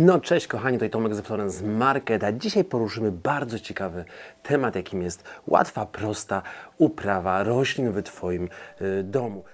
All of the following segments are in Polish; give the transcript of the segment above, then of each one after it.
No cześć kochani, tutaj Tomek ze Florence Market, a dzisiaj poruszymy bardzo ciekawy temat, jakim jest łatwa, prosta uprawa roślin w Twoim y, domu.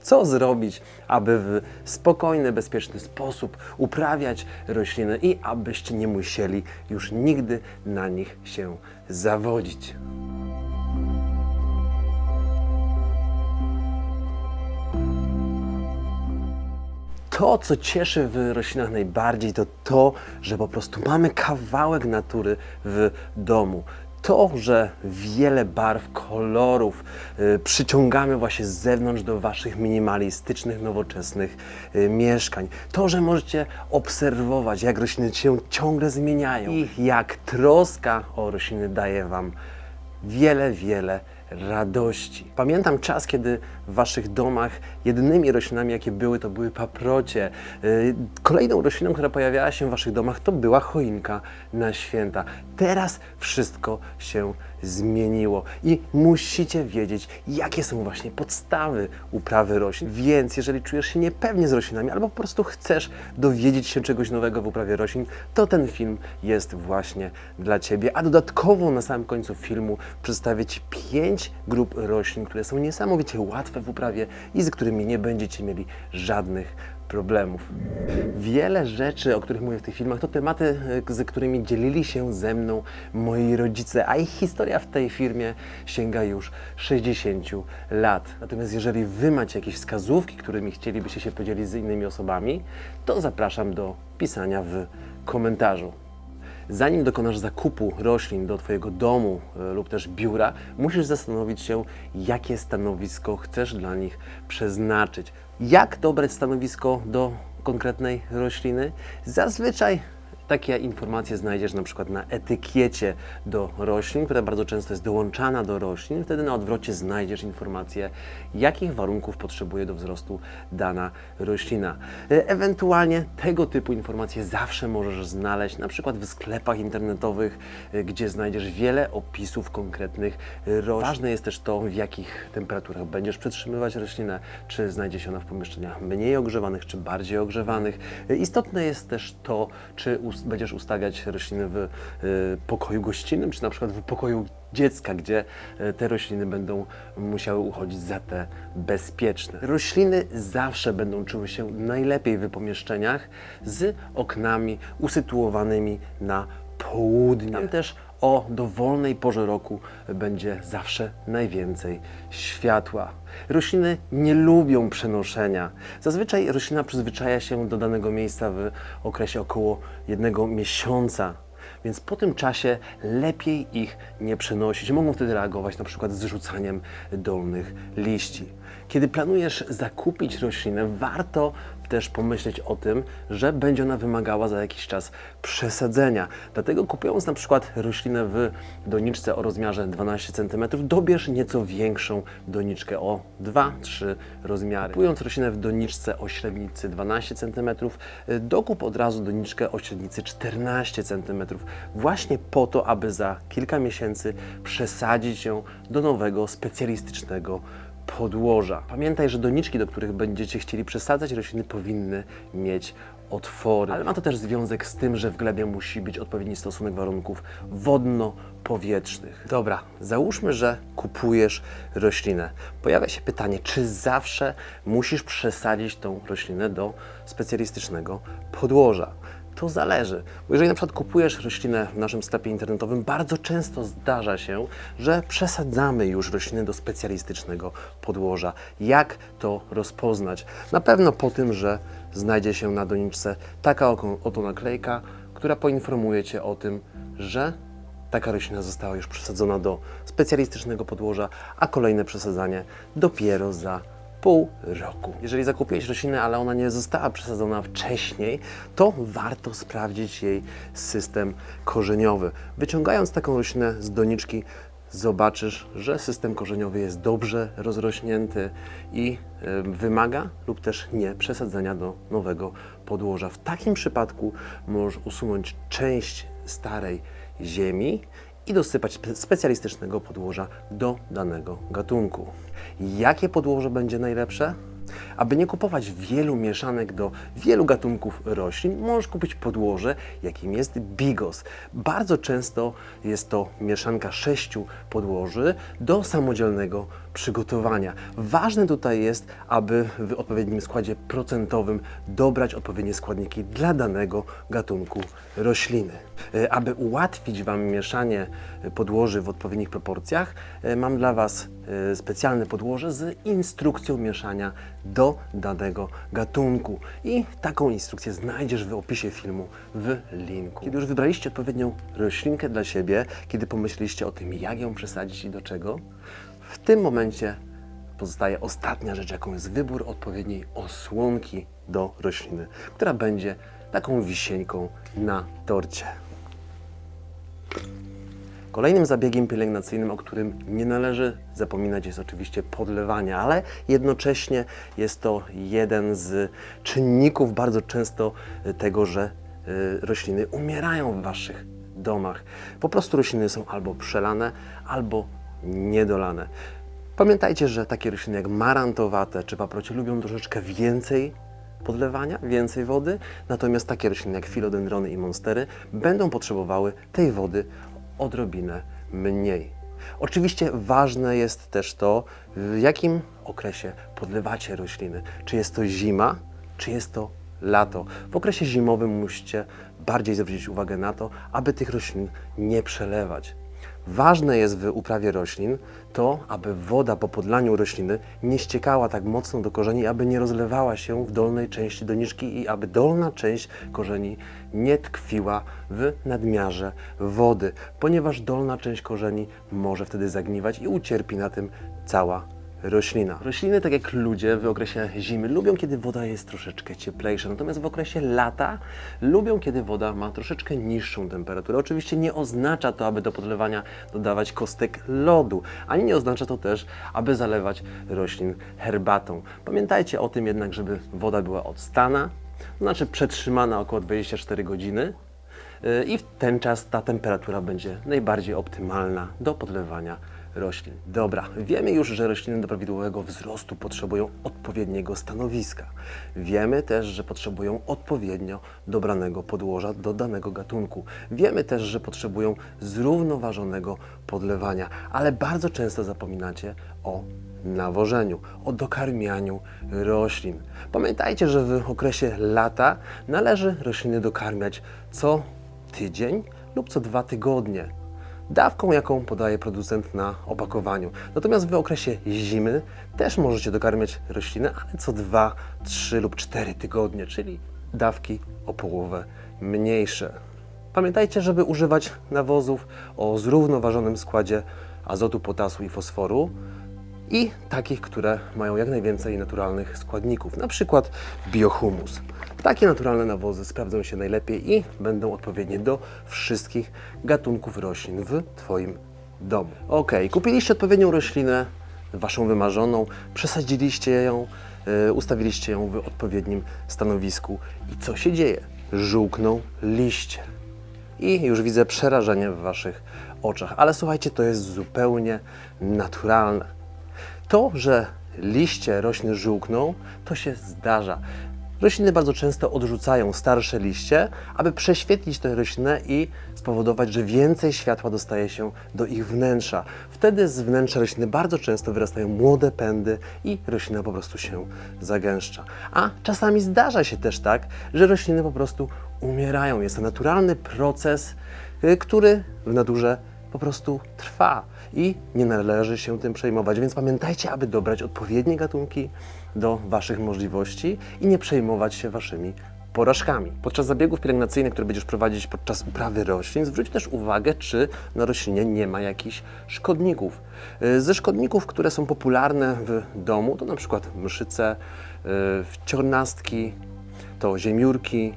Co zrobić, aby w spokojny, bezpieczny sposób uprawiać rośliny i abyście nie musieli już nigdy na nich się zawodzić. To, co cieszy w roślinach najbardziej, to to, że po prostu mamy kawałek natury w domu. To, że wiele barw, kolorów y, przyciągamy właśnie z zewnątrz do Waszych minimalistycznych, nowoczesnych y, mieszkań. To, że możecie obserwować, jak rośliny się ciągle zmieniają i jak troska o rośliny daje Wam wiele, wiele radości. Pamiętam czas, kiedy w waszych domach jedynymi roślinami, jakie były, to były paprocie. Yy, Kolejną rośliną, która pojawiała się w waszych domach, to była choinka na święta. Teraz wszystko się zmieniło i musicie wiedzieć, jakie są właśnie podstawy uprawy roślin. Więc jeżeli czujesz się niepewnie z roślinami, albo po prostu chcesz dowiedzieć się czegoś nowego w uprawie roślin, to ten film jest właśnie dla Ciebie. A dodatkowo na samym końcu filmu przedstawię Ci pięć grup roślin, które są niesamowicie łatwe w uprawie i z którymi nie będziecie mieli żadnych problemów. Wiele rzeczy, o których mówię w tych filmach, to tematy, e, z którymi dzielili się ze mną moi rodzice, a ich historia w tej firmie sięga już 60 lat. Natomiast jeżeli Wy macie jakieś wskazówki, którymi chcielibyście się podzielić z innymi osobami, to zapraszam do pisania w komentarzu. Zanim dokonasz zakupu roślin do Twojego domu e, lub też biura, musisz zastanowić się, jakie stanowisko chcesz dla nich przeznaczyć. Jak dobrać stanowisko do konkretnej rośliny? Zazwyczaj takie informacje znajdziesz na przykład na etykiecie do roślin, która bardzo często jest dołączana do roślin. Wtedy na odwrocie znajdziesz informację, jakich warunków potrzebuje do wzrostu dana roślina. E, Ewentualnie tego typu informacje zawsze możesz znaleźć na przykład w sklepach internetowych, e, gdzie znajdziesz wiele opisów konkretnych roślin. Ważne jest też to, w jakich temperaturach będziesz przetrzymywać roślinę, czy znajdzie się ona w pomieszczeniach mniej ogrzewanych, czy bardziej ogrzewanych. E, Istotne jest też to, czy będziesz ustawiać rośliny w e, pokoju gościnnym, czy na przykład w pokoju dziecka, gdzie e, te rośliny będą musiały uchodzić za te bezpieczne. Rośliny zawsze będą czuły się najlepiej w pomieszczeniach z oknami usytuowanymi na południe. Tam też o dowolnej porze roku będzie zawsze najwięcej światła. Rośliny nie lubią przenoszenia. Zazwyczaj roślina przyzwyczaja się do danego miejsca w okresie około jednego miesiąca. Więc po tym czasie lepiej ich nie przenosić. Mogą wtedy reagować na przykład z rzucaniem dolnych liści. Kiedy planujesz zakupić roślinę, warto też pomyśleć o tym, że będzie ona wymagała za jakiś czas przesadzenia. Dlatego kupując na przykład roślinę w doniczce o rozmiarze 12 cm, dobierz nieco większą doniczkę o 2-3 rozmiary. Kupując roślinę w doniczce o średnicy 12 cm, dokup od razu doniczkę o średnicy 14 cm, właśnie po to, aby za kilka miesięcy przesadzić ją do nowego specjalistycznego podłoża. Pamiętaj, że doniczki, do których będziecie chcieli przesadzać rośliny, powinny mieć otwory. Ale ma to też związek z tym, że w glebie musi być odpowiedni stosunek warunków wodno-powietrznych. Dobra, załóżmy, że kupujesz roślinę. Pojawia się pytanie, czy zawsze musisz przesadzić tą roślinę do specjalistycznego podłoża? To zależy. Bo jeżeli na przykład kupujesz roślinę w naszym sklepie internetowym, bardzo często zdarza się, że przesadzamy już rośliny do specjalistycznego podłoża. Jak to rozpoznać? Na pewno po tym, że znajdzie się na doniczce taka oto naklejka, która poinformuje Cię o tym, że taka roślina została już przesadzona do specjalistycznego podłoża, a kolejne przesadzanie dopiero za pół roku. Jeżeli zakupiłeś roślinę, ale ona nie została przesadzona wcześniej, to warto sprawdzić jej system korzeniowy. Wyciągając taką roślinę z doniczki, zobaczysz, że system korzeniowy jest dobrze rozrośnięty i wymaga lub też nie przesadzenia do nowego podłoża. W takim przypadku możesz usunąć część starej ziemi i dosypać spe- specjalistycznego podłoża do danego gatunku. Jakie podłoże będzie najlepsze? Aby nie kupować wielu mieszanek do wielu gatunków roślin, możesz kupić podłoże, jakim jest Bigos. Bardzo często jest to mieszanka sześciu podłoży do samodzielnego przygotowania. Ważne tutaj jest, aby w odpowiednim składzie procentowym dobrać odpowiednie składniki dla danego gatunku rośliny. E, Aby ułatwić Wam mieszanie e, podłoży w odpowiednich proporcjach, e, mam dla Was specjalne podłoże z instrukcją mieszania do danego gatunku. I taką instrukcję znajdziesz w opisie filmu w linku. Kiedy już wybraliście odpowiednią roślinkę dla siebie, kiedy pomyśleliście o tym, jak ją przesadzić i do czego, w tym momencie pozostaje ostatnia rzecz, jaką jest wybór odpowiedniej osłonki do rośliny, która będzie taką wisieńką na torcie. Kolejnym zabiegiem pielęgnacyjnym, o którym nie należy zapominać, jest oczywiście podlewanie, ale jednocześnie jest to jeden z czynników bardzo często tego, że y, rośliny umierają w Waszych domach. Po prostu rośliny są albo przelane, albo niedolane. Pamiętajcie, że takie rośliny jak marantowate czy paprocie lubią troszeczkę więcej podlewania, więcej wody, natomiast takie rośliny jak filodendrony i monstery będą potrzebowały tej wody odrobinę mniej. Oczywiście ważne jest też to, w jakim okresie podlewacie rośliny. Czy jest to zima, czy jest to lato. W okresie zimowym musicie bardziej zwrócić uwagę na to, aby tych roślin nie przelewać. Ważne jest w uprawie roślin to, aby woda po podlaniu rośliny nie ściekała tak mocno do korzeni, aby nie rozlewała się w dolnej części doniczki i aby dolna część korzeni nie tkwiła w nadmiarze wody, ponieważ dolna część korzeni może wtedy zagniwać i ucierpi na tym cała roślina. Rośliny, tak jak ludzie w okresie zimy, lubią, kiedy woda jest troszeczkę cieplejsza, natomiast w okresie lata lubią, kiedy woda ma troszeczkę niższą temperaturę. Oczywiście nie oznacza to, aby do podlewania dodawać kostek lodu, ani nie oznacza to też, aby zalewać roślin herbatą. Pamiętajcie o tym jednak, żeby woda była odstana, to znaczy przetrzymana około 24 godziny, Yy, i w ten czas ta temperatura będzie najbardziej optymalna do podlewania roślin. Dobra, wiemy już, że rośliny do prawidłowego wzrostu potrzebują odpowiedniego stanowiska. Wiemy też, że potrzebują odpowiednio dobranego podłoża do danego gatunku. Wiemy też, że potrzebują zrównoważonego podlewania, ale bardzo często zapominacie o nawożeniu, o dokarmianiu roślin. Pamiętajcie, że w okresie lata należy rośliny dokarmiać co tydzień lub co dwa tygodnie. Dawką, jaką podaje producent na opakowaniu. Natomiast w okresie zimy też możecie dokarmiać rośliny, ale co dwa, trzy lub cztery tygodnie, czyli dawki o połowę mniejsze. Pamiętajcie, żeby używać nawozów o zrównoważonym składzie azotu, potasu i fosforu i takich, które mają jak najwięcej naturalnych składników, na przykład biohumus. Takie naturalne nawozy sprawdzą się najlepiej i będą odpowiednie do wszystkich gatunków roślin w Twoim domu. Ok, kupiliście odpowiednią roślinę, Waszą wymarzoną, przesadziliście ją, y, ustawiliście ją w odpowiednim stanowisku i co się dzieje? Żółkną liście. I już widzę przerażenie w Waszych oczach. Ale słuchajcie, to jest zupełnie naturalne. To, że liście roślin żółkną, to się zdarza. Rośliny bardzo często odrzucają starsze liście, aby prześwietlić tę roślinę i spowodować, że więcej światła dostaje się do ich wnętrza. Wtedy z wnętrza rośliny bardzo często wyrastają młode pędy i roślina po prostu się zagęszcza. A czasami zdarza się też tak, że rośliny po prostu umierają. Jest to naturalny proces, y, który w naturze po prostu trwa i nie należy się tym przejmować. Więc pamiętajcie, aby dobrać odpowiednie gatunki do Waszych możliwości i nie przejmować się Waszymi porażkami. Podczas zabiegów pielęgnacyjnych, które będziesz prowadzić podczas uprawy roślin, zwróć też uwagę, czy na roślinie nie ma jakichś szkodników. Y, Ze szkodników, które są popularne w domu, to na przykład mszyce, y, wciornastki, to ziemiórki,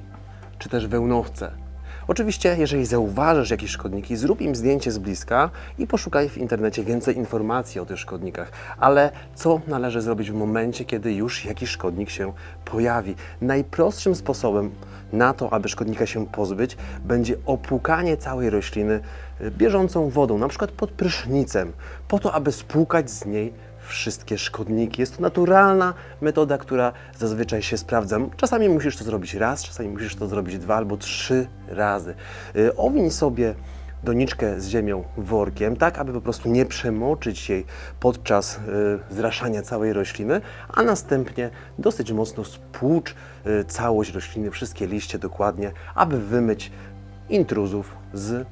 czy też wełnowce. Oczywiście, jeżeli zauważysz jakieś szkodniki, zrób im zdjęcie z bliska i poszukaj w internecie więcej informacji o tych szkodnikach. Ale co należy zrobić w momencie, kiedy już jakiś szkodnik się pojawi? Najprostszym sposobem na to, aby szkodnika się pozbyć, będzie opłukanie całej rośliny y, bieżącą wodą, na przykład pod prysznicem, po to, aby spłukać z niej wszystkie szkodniki. Jest to naturalna metoda, która zazwyczaj się sprawdza. Czasami musisz to zrobić raz, czasami musisz to zrobić dwa albo trzy razy. Y, Owiń sobie doniczkę z ziemią workiem, tak aby po prostu nie przemoczyć jej podczas y, zraszania całej rośliny, a następnie dosyć mocno spłucz y, całość rośliny, wszystkie liście dokładnie, aby wymyć intruzów z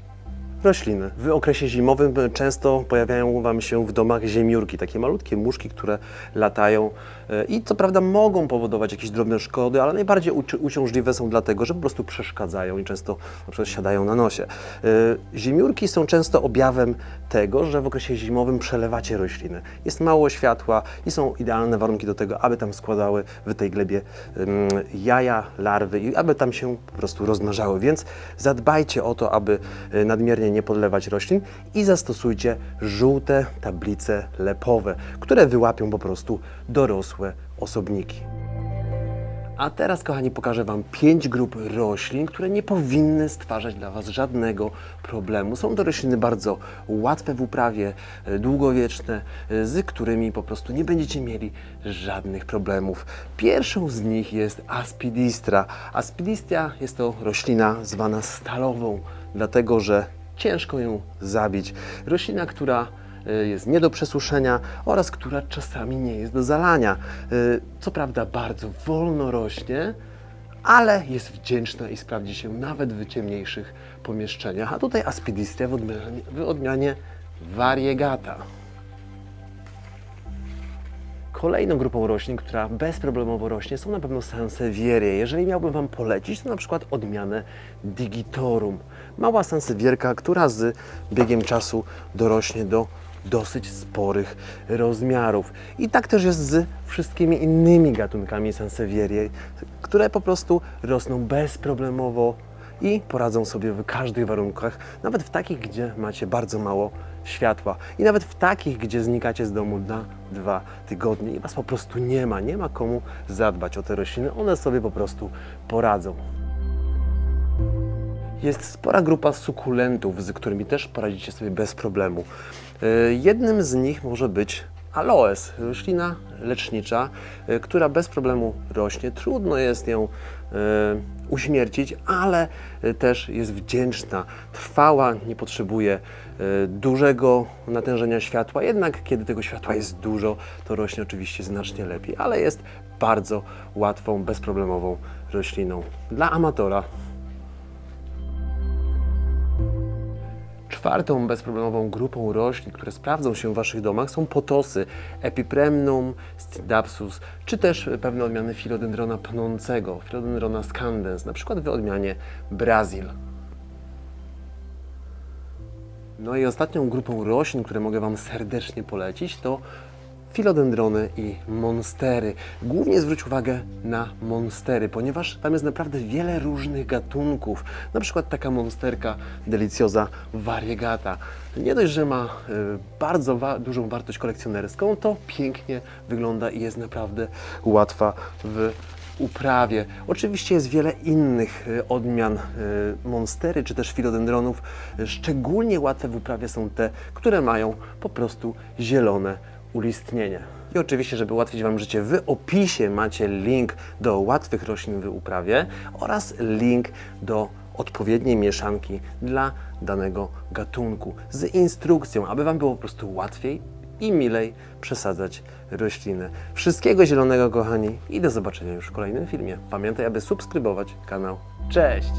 rośliny. W okresie zimowym y, często pojawiają Wam się w domach ziemiórki, takie malutkie muszki, które latają y, i co prawda mogą powodować jakieś drobne szkody, ale najbardziej uci- uciążliwe są dlatego, że po prostu przeszkadzają i często na przykład siadają na nosie. Y, Ziemiórki są często objawem tego, że w okresie zimowym przelewacie rośliny. Jest mało światła i są idealne warunki do tego, aby tam składały w tej glebie jaja, larwy i aby tam się po prostu rozmnażały. Więc zadbajcie o to, aby nadmiernie nie podlewać roślin i zastosujcie żółte tablice lepowe, które wyłapią po prostu dorosłe osobniki. A teraz, kochani, pokażę Wam pięć grup roślin, które nie powinny stwarzać dla Was żadnego problemu. Są to rośliny bardzo łatwe w uprawie, e, długowieczne, e, z którymi po prostu nie będziecie mieli żadnych problemów. Pierwszą z nich jest Aspidistra. Aspidistra jest to roślina zwana stalową, dlatego że ciężko ją zabić. Roślina, która y, jest nie do przesuszenia oraz która czasami nie jest do zalania. Y, Co prawda bardzo wolno rośnie, ale jest wdzięczna i sprawdzi się nawet w ciemniejszych pomieszczeniach. A tutaj Aspidistra w odmianie, w odmianie variegata. Kolejną grupą roślin, która bezproblemowo rośnie, są na pewno sansevierie. Jeżeli miałbym Wam polecić, to na przykład odmianę digitorum. Mała sansewierka, która z biegiem czasu dorośnie do dosyć sporych rozmiarów. I tak też jest z wszystkimi innymi gatunkami sansevierie, które po prostu rosną bezproblemowo i poradzą sobie w każdych warunkach, nawet w takich, gdzie macie bardzo mało światła i nawet w takich, gdzie znikacie z domu na dwa tygodnie i Was po prostu nie ma, nie ma komu zadbać o te rośliny, one sobie po prostu poradzą. Jest spora grupa sukulentów, z którymi też poradzicie sobie bez problemu. E, Jednym z nich może być aloes, roślina lecznicza, e, która bez problemu rośnie. Trudno jest ją uśmiercić, ale e, też jest wdzięczna, trwała, nie potrzebuje e, dużego natężenia światła. Jednak kiedy tego światła jest dużo, to rośnie oczywiście znacznie lepiej, ale jest bardzo łatwą, bezproblemową rośliną. Dla amatora Czwartą bezproblemową grupą roślin, które sprawdzą się w Waszych domach są potosy Epipremnum, Stridapsus, czy też pewne odmiany filodendrona pnącego, filodendrona scandens, na przykład w odmianie Brazil. No i ostatnią grupą roślin, które mogę Wam serdecznie polecić, to filodendrony i monstery. Głównie zwróć uwagę na monstery, ponieważ tam jest naprawdę wiele różnych gatunków. Na przykład taka monsterka deliciosa variegata. Nie dość, że ma y, bardzo wa- dużą wartość kolekcjonerską, to pięknie wygląda i jest naprawdę łatwa w uprawie. Oczywiście jest wiele innych y, odmian y, monstery czy też filodendronów. Szczególnie łatwe w uprawie są te, które mają po prostu zielone ulistnienie. I oczywiście, żeby ułatwić Wam życie, w opisie macie link do łatwych roślin w uprawie oraz link do odpowiedniej mieszanki dla danego gatunku z instrukcją, aby Wam było po prostu łatwiej i milej przesadzać rośliny. Wszystkiego zielonego, kochani, i do zobaczenia już w kolejnym filmie. Pamiętaj, aby subskrybować kanał. Cześć!